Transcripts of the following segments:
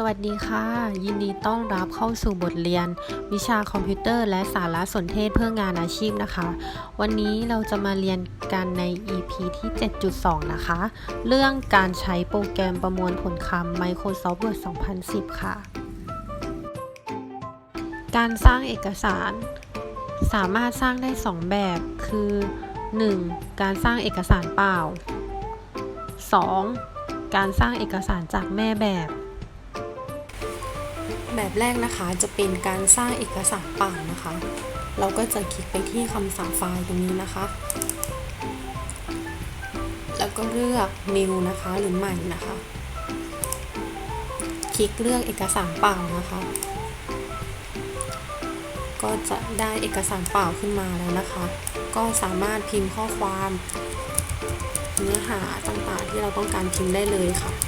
สวัสดีค่ะ ยินดีต้อนรับเข้าสู่บทเรียน วิชาคอมพิวเตอร์ และสารสนเทศเพื่องานอาชีพนะคะ วันนี้เราจะมาเรียนกันใน EP ที่ 7.2 นะคะ เรื่องการใช้โปรแกรมประมวลผลคำ Microsoft Word 2010 ค่ะ การสร้างเอกสาร สามารถสร้างได้ 2 แบบ คือ 1. การสร้างเอกสารเปล่า 2. การสร้างเอกสารจากแม่แบบ แบบแรกนะคะจะเป็นการสร้างเอกสารเปล่านะคะ เราก็จะคลิกไปที่คำสั่งไฟล์ตรงนี้นะคะ แล้วก็เลือก new นะคะหรือใหม่นะคะ คลิกเลือกเอกสารเปล่านะคะ ก็จะได้เอกสารเปล่าขึ้นมาแล้วนะคะ ก็สามารถพิมพ์ข้อความ เนื้อหาต่างๆที่เราต้องการพิมพ์ได้เลยค่ะ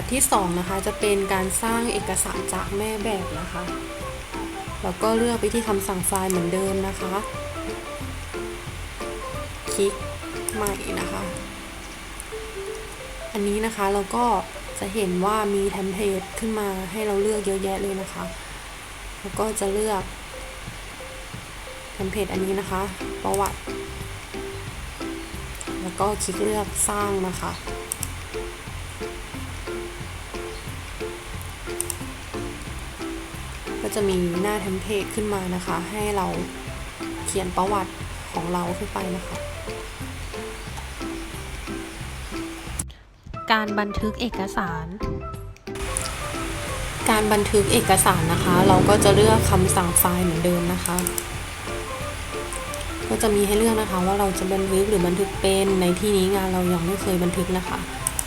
แบบที่ 2 นะคะ จะเป็นการสร้างเอกสารจากแม่แบบนะคะ แล้วก็เลือกไปที่คำสั่งไฟล์เหมือนเดิมนะคะ คลิกใหม่นะคะ อันนี้นะคะเราก็จะเห็นว่ามีเทมเพลตขึ้นมาให้เราเลือกเยอะแยะเลยนะคะ แล้วก็จะเลือกเทมเพลตอันนี้นะคะ ประวัติ แล้วก็คลิกเลือกสร้างนะคะ จะมีหน้าเทมเพลตขึ้นมานะคะ ให้เราเขียนประวัติของเราขึ้นไปนะคะ การบันทึกเอกสาร การบันทึกเอกสารนะคะ เราก็จะเลือกคำสั่งไฟล์เหมือนเดิมนะคะ ก็จะมีให้เลือกนะคะว่าเราจะบันทึกหรือบันทึกเป็น ในที่นี้งานเรายังไม่เคยบันทึกนะคะ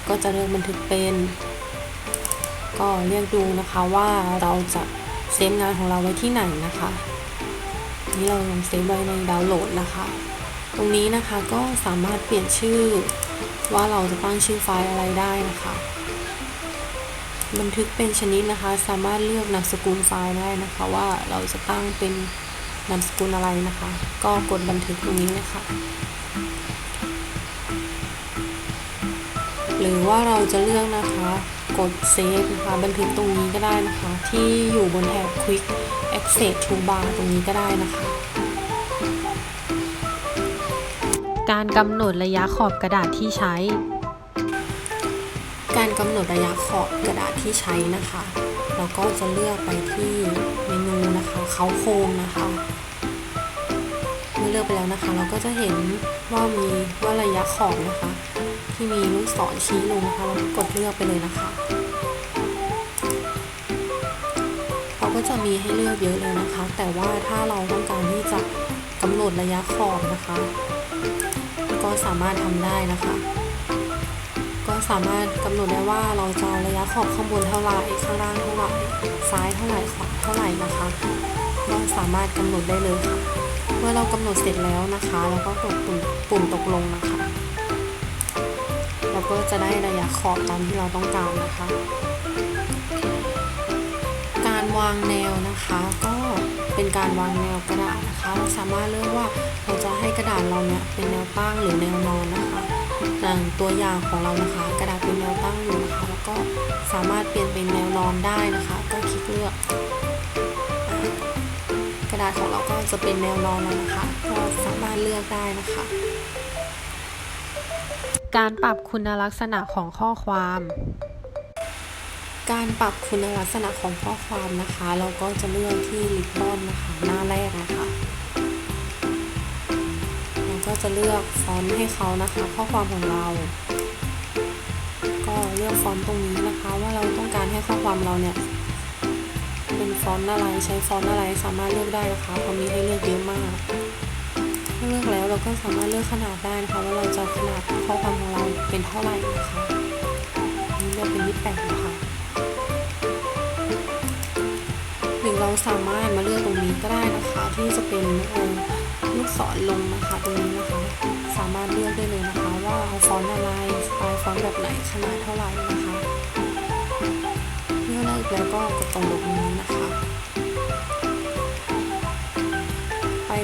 ก็จะเลือกบันทึกเป็น ก็เลือกดูนะคะว่าเราจะ เซฟงานของเราไว้ที่ไหนนะคะ นี่เราเซฟไว้ในดาวน์โหลดนะคะ ตรงนี้นะคะก็สามารถเปลี่ยนชื่อว่าเราจะตั้งชื่อไฟล์อะไรได้นะคะ บันทึกเป็นชนิดนะคะ สามารถเลือกนามสกุลไฟล์ได้นะคะ ว่าเราจะตั้งเป็นนามสกุลอะไรนะคะ ก็กดบันทึกตรงนี้นะคะหรือว่าเราจะเลือกนะคะ กดเซฟนะคะบันทึกตรงนี้ก็ได้นะคะ ที่อยู่บนแถบ Quick Access Toolbar ตรงนี้ก็ได้นะคะ การกำหนดระยะขอบกระดาษที่ใช้ การกำหนดระยะขอบกระดาษที่ใช้นะคะเราก็จะเลือกไปที่เมนูนะคะเขาโครงนะคะเมื่อเลือกไปแล้วนะคะ เราก็จะเห็นว่ามีว่าระยะขอบนะคะ ที่มีลูกศรชี้ลงนะคะเราก็กดเลือกไปเลยนะคะเขาก็จะมีให้เลือกเยอะเลยนะคะ แต่ว่าถ้าเราต้องการที่จะกำหนดระยะขอบนะคะ ก็สามารถทำได้นะคะ ก็สามารถกำหนดได้ว่าเราจะระยะขอบข้างบนเท่าไหร่ข้างล่างเท่าไหร่ซ้ายเท่าไหร่ขวาเท่าไหร่นะคะก็สามารถกำหนดได้เลยค่ะ เมื่อเรากำหนดเสร็จแล้วนะคะ เราก็กดปุ่มปุ่มตกลงนะคะ เราก็จะได้ระยะขอบตามที่เราต้องการนะคะ การวางแนวนะคะก็เป็นการวางแนวกระดาษนะคะ เราสามารถเลือกว่าเราจะให้กระดาษเราเนี่ยเป็นแนวตั้งหรือแนวนอนนะคะอย่างตัวอย่างของเรานะคะ กระดาษเป็นแนวตั้งอยู่นะคะ แล้วก็สามารถเปลี่ยนเป็นแนวนอนได้นะคะ ก็คลิกเลือกกระดาษของเราก็จะเป็นแนวนอนแล้วนะคะ ก็สามารถเลือกได้นะคะ การปรับคุณลักษณะของข้อความ การปรับคุณลักษณะของข้อความนะคะ เราก็จะเลือกที่ริบบอนนะคะ หน้าแรกนะคะเราก็จะเลือกฟอนต์ให้เขานะคะ ข้อความของเรา ก็เลือกฟอนต์ตรงนี้นะคะ ว่าเราต้องการให้ข้อความเราเนี่ยเป็นฟอนต์อะไรใช้ฟอนต์อะไรสามารถเลือกได้นะคะเพราะมีให้เลือกเยอะมาก เลือกแล้วเราก็สามารถเลือกขนาดได้นะคะว่าเราจะขนาดข้อความของเราเป็นเท่าไหร่นะคะนี่เลือกเป็น28นะคะหรือเราสามารถมาเลือกตรงนี้ก็ได้นะคะ ที่จะเป็นเอ่อลูกศรลงนะคะตรงนี้นะคะ สามารถเลือกได้เลยนะคะ ว่าเอาฟอนต์อะไรสไตล์ฟอนต์แบบไหนขนาดเท่าไหร่นะคะเมื่อเลือกแล้วก็กดตรงตรงนี้นะคะ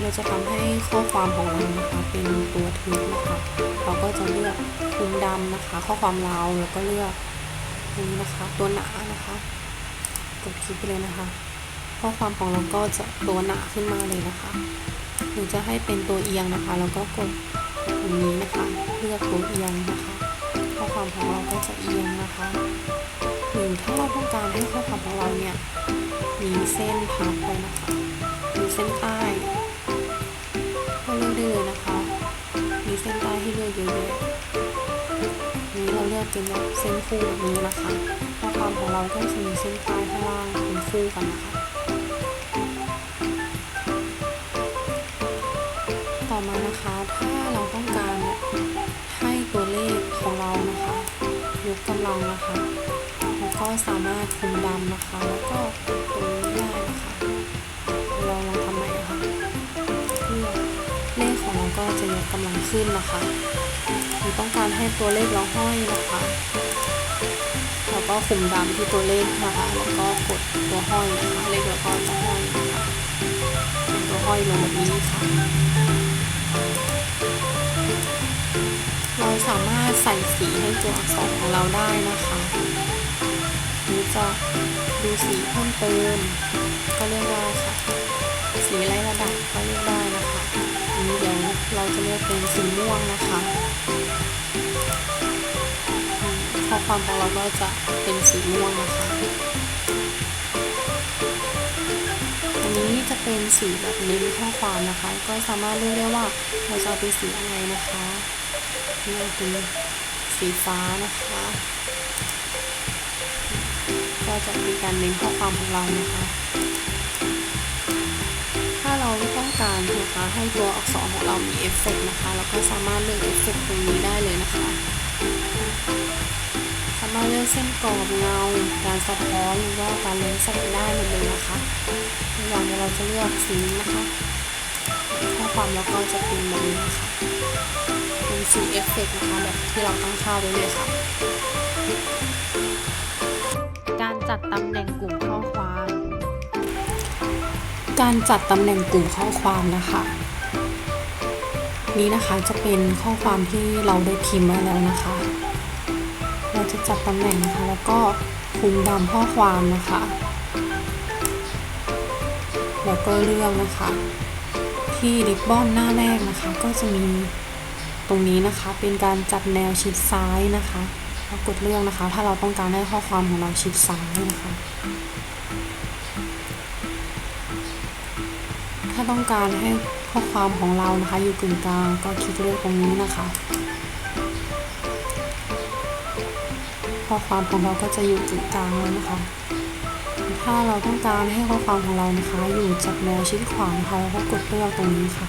เราจะทำให้ข้อความของเรานะคะเป็นตัวทึบนะคะ เราก็จะเลือกคุมดำนะคะ ข้อความยาแล้วก็เลือกนี้นะคะ ตัวหนานะคะกดคลิกไปเลยนะคะ ข้อความของเราก็จะตัวหนาขึ้นมาเลยนะคะหรือจะให้เป็นตัวเอียงนะคะเราก็กดตรงนี้นะคะ เลือกตัวเอียงนะคะ ข้อความของเราก็จะเอียงนะคะหรือถ้าเราต้องการให้ข้อความของเราเนี่ยมีเส้นพับไปนะคะมีเส้นใต้ ได้เลยนะคะ มีเส้นใต้ให้เลือกเยอะๆนี้เราเลือกเป็นแบบเส้นคู่แบบนี้นะคะข้อความของเราก็จะมีเส้นใต้ข้างล่างเป็นคู่กันนะคะต่อมานะคะถ้าเราต้องการให้ตัวเลขของเรานะคะยกกำลังนะคะแล้วก็สามารถคุมดำนะคะ แล้วก็ตรงนี้ได้นะคะ กำลังขึ้นนะคะหรือต้องการให้ตัวเลขเราห้อยนะคะเราก็คุมดำที่ตัวเลขนะคะแล้วก็กดตัวห้อยนะคะเลขเราก็จะห้อยนะคะเป็นตัวห้อยลงแบบนี้ค่ะ เราสามารถใส่สีให้ตัวอักษรของเราได้นะคะหรือจะดูสีเพิ่มเติมก็เลือก เป็นสีม่วงนะคะข้อความของเราก็จะเป็นสีม่วงนะคะ อันนี้จะเป็นสีแบบเน้นข้อความนะคะ ก็สามารถเลือกได้ว่าเราจะเป็นสีอะไรนะคะนี่เป็นสีฟ้านะคะ ก็จะเป็นการเน้นข้อความของเรานะคะ เราต้องการนะคะให้ตัวอักษรของเรามีเอฟเฟกต์นะคะเราก็สามารถเลือกเอฟเฟกต์ตรงนี้ได้เลยนะคะ สามารถเลือกเส้นกรอบเงา การสะท้อนหรือว่าการเล้นแสงได้หมดเลยนะคะตัวอย่างเดี๋ยวเราจะเลือกสีนะคะข้อความเราก็จะเป็นแบบนี้นะคะเป็นสีเอฟเฟกต์นะคะแบบที่เราตั้งค่าไว้เลยค่ะ การจัดตำแหน่งกลุ่มข้อความ การจัดตำแหน่งกลุ่มข้อความนะคะ นี้นะคะจะเป็นข้อความที่เราได้พิมพ์ไว้แล้วนะคะ เราจะจัดตำแหน่งนะคะแล้วก็คุมดำข้อความนะคะ แล้วก็เลือกนะคะ ที่ริบบอนหน้าแรกนะคะ ก็จะมีตรงนี้นะคะเป็นการจัดแนวชิดซ้ายนะคะเรากดเลือกนะคะ ถ้าเราต้องการให้ข้อความของเราชิดซ้ายนะคะ ต้องการให้ข้อความของเรานะคะ อยู่กึ่งกลางก็คลิกเลือกตรงนี้นะคะ ข้อความของเราก็จะอยู่กึ่งกลางแล้วนะคะ ถ้าเราต้องการให้ข้อความของเรานะคะ อยู่จัดแนวชิดขวานะคะเราก็กดเลือกตรงนี้ค่ะ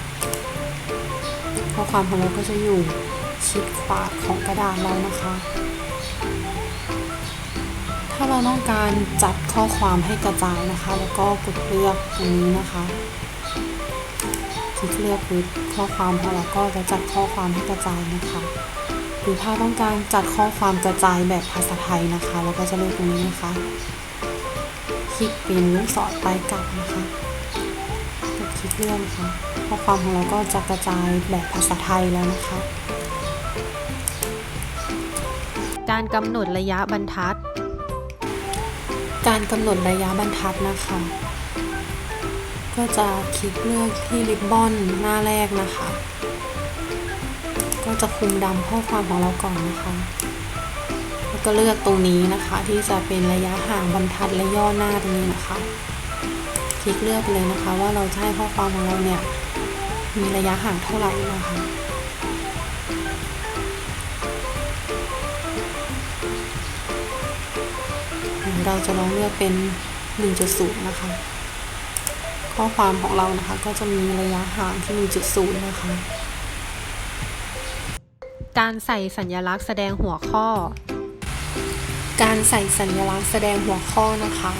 ข้อความของเราก็จะอยู่ชิดขวาของกระดาษเรานะคะ ถ้าเราต้องการจัดข้อความให้กระจายนะคะ แล้วก็กดเลือกตรงนี้นะคะ ลิกเลือกปุ๊บข้อความของเราก็จะจัดข้อความให้กระจายนะคะ หรือถ้าต้องการจัดข้อความกระจายแบบภาษาไทยนะคะเราก็จะเลือกตรงนี้นะคะ คลิกเป็นลูกศรไปกลับนะคะกดคลิกเลื่อนค่ะ ข้อความของเราก็จะกระจายแบบภาษาไทยแล้วนะคะ การกำหนดระยะบรรทัด การกำหนดระยะบรรทัดนะคะ ก็จะคลิกเลือกที่ริบบอนหน้าแรกนะคะ ก็จะคุมดำข้อความของเราก่อนนะคะแล้วก็เลือกตรงนี้นะคะที่จะเป็นระยะห่างบรรทัดและย่อหน้าตรงนี้นะคะ คลิกเลือกไปเลยนะคะว่าเราจะให้ข้อความของเราเนี่ยมีระยะห่างเท่าไหร่นะคะเดี๋ยวเราจะลองเลือกเป็น 1.0 นะคะ ข้อความของเรานะคะ ก็จะมีระยะห่างที่1.0 นะคะ การใส่สัญลักษณ์แสดงหัวข้อ การใส่สัญลักษณ์แสดงหัวข้อนะคะ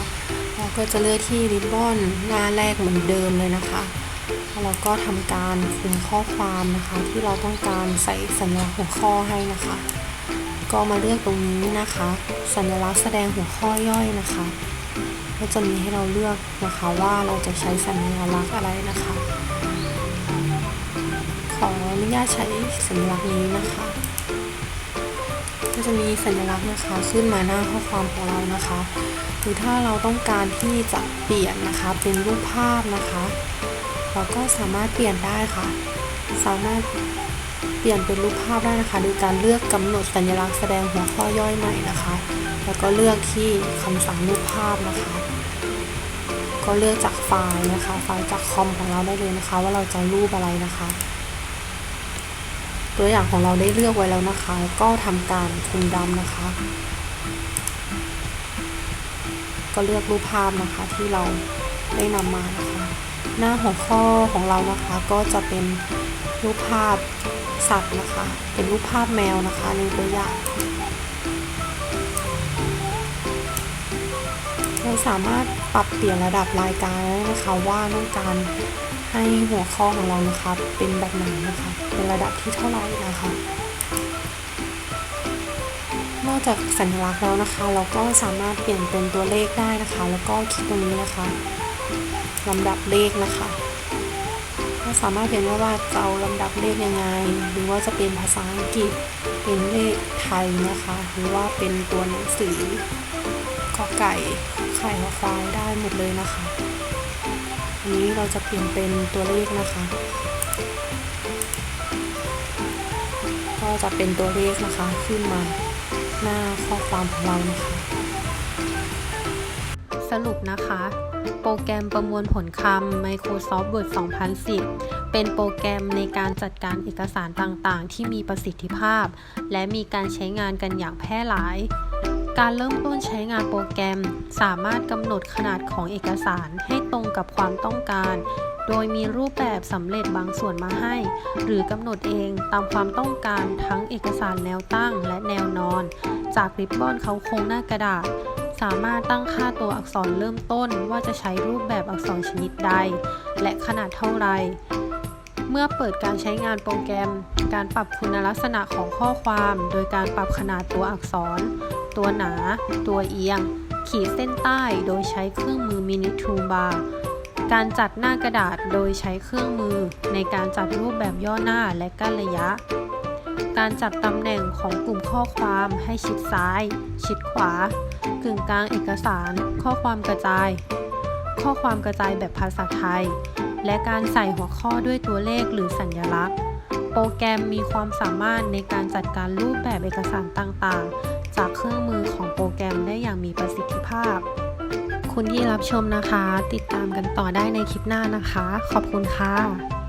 เราก็จะเลือกที่ริบบอนหน้าแรกเหมือนเดิมเลยนะคะแล้วเราก็ทำการคุมข้อความนะคะ ที่เราต้องการใส่สัญลักษณ์หัวข้อให้นะคะ ก็มาเลือกตรงนี้นะคะ สัญลักษณ์แสดงหัวข้อย่อยนะคะ ก็จะมีให้เราเลือกนะคะว่าเราจะใช้สัญลักษณ์อะไรนะคะ ขออนุญาตใช้สัญลักษณ์นี้นะคะ ก็จะมีสัญลักษณ์นะคะขึ้นมาหน้าข้อความของเรานะคะ หรือถ้าเราต้องการที่จะเปลี่ยนนะคะเป็นรูปภาพนะคะ เราก็สามารถเปลี่ยนได้ค่ะ สามารถ เปลี่ยนเป็นรูปภาพได้นะคะโดยการเลือกกำหนดสัญลักษณ์แสดงหัวข้อย่อยใหม่นะคะ แล้วก็เลือกที่คำสั่งรูปภาพนะคะ ก็เลือกจากไฟล์นะคะ ไฟล์จากคอมของเราได้เลยนะคะ ว่าเราจะรูปอะไรนะคะ ตัวอย่างของเราได้เลือกไว้แล้วนะคะ ก็ทำการคุมดำนะคะ ก็เลือกรูปภาพนะคะที่เราได้นำมานะคะ หน้าหัวข้อของเรานะคะก็จะเป็นรูปภาพ สัตว์นะคะ เป็นรูปภาพแมวนะคะในตัวอย่างเราสามารถปรับเปลี่ยนระดับรายการได้นะคะว่าต้องการให้หัวข้อของเรานะคะเป็นแบบไหนนะคะ เป็นระดับที่เท่าไหร่นะคะ นอกจากสัญลักษณ์แล้วนะคะ เราก็สามารถเปลี่ยนเป็นตัวเลขได้นะคะ แล้วก็คลิกตรงนี้นะคะลำดับเลขนะคะ เราสามารถเปลี่ยนได้ว่าจะเอาลำดับเลขยังไง หรือว่าจะเป็นภาษาอังกฤษ เป็นเลขไทยนะคะ หรือว่าเป็นตัวหนังสือกอไก่ไข่ขอควายได้หมดเลยนะคะ อันนี้เราจะเปลี่ยนเป็นตัวเลขนะคะ ก็จะเป็นตัวเลขนะคะขึ้นมาหน้าข้อความของเรานะคะ สรุปนะคะ โปรแกรมประมวลผลคำ Microsoft Word 2010 เป็นโปรแกรมในการจัดการเอกสารต่างๆ ที่มีประสิทธิภาพ และมีการใช้งานกันอย่างแพร่หลาย การเริ่มต้นใช้งานโปรแกรมสามารถกำหนดขนาดของเอกสารให้ตรงกับความต้องการ โดยมีรูปแบบสำเร็จบางส่วนมาให้ หรือกำหนดเองตามความต้องการทั้งเอกสารแนวตั้งและแนวนอน จากริบบอนเขาโครงหน้ากระดาษ สามารถตั้งค่าตัวอักษรเริ่มต้นว่าจะใช้รูปแบบอักษรชนิดใด และขนาดเท่าไร เมื่อเปิดการใช้งานโปรแกรม การปรับคุณลักษณะของข้อความ โดยการปรับขนาดตัวอักษร ตัวหนา ตัวเอียง ขีดเส้นใต้โดยใช้เครื่องมือมินิทูบาร์การจัดหน้ากระดาษโดยใช้เครื่องมือในการจัดรูปแบบย่อหน้าและกั้นระยะ การจัดตำแหน่งของกลุ่มข้อความให้ชิดซ้าย ชิดขวา กึ่งกลางเอกสาร ข้อความกระจาย ข้อความกระจายแบบภาษาไทย และการใส่หัวข้อด้วยตัวเลขหรือสัญลักษณ์ โปรแกรมมีความสามารถในการจัดการรูปแบบเอกสารต่างๆ จากเครื่องมือของโปรแกรมได้อย่างมีประสิทธิภาพ คุณที่รับชมนะคะ ติดตามกันต่อได้ในคลิปหน้านะคะ ขอบคุณค่ะ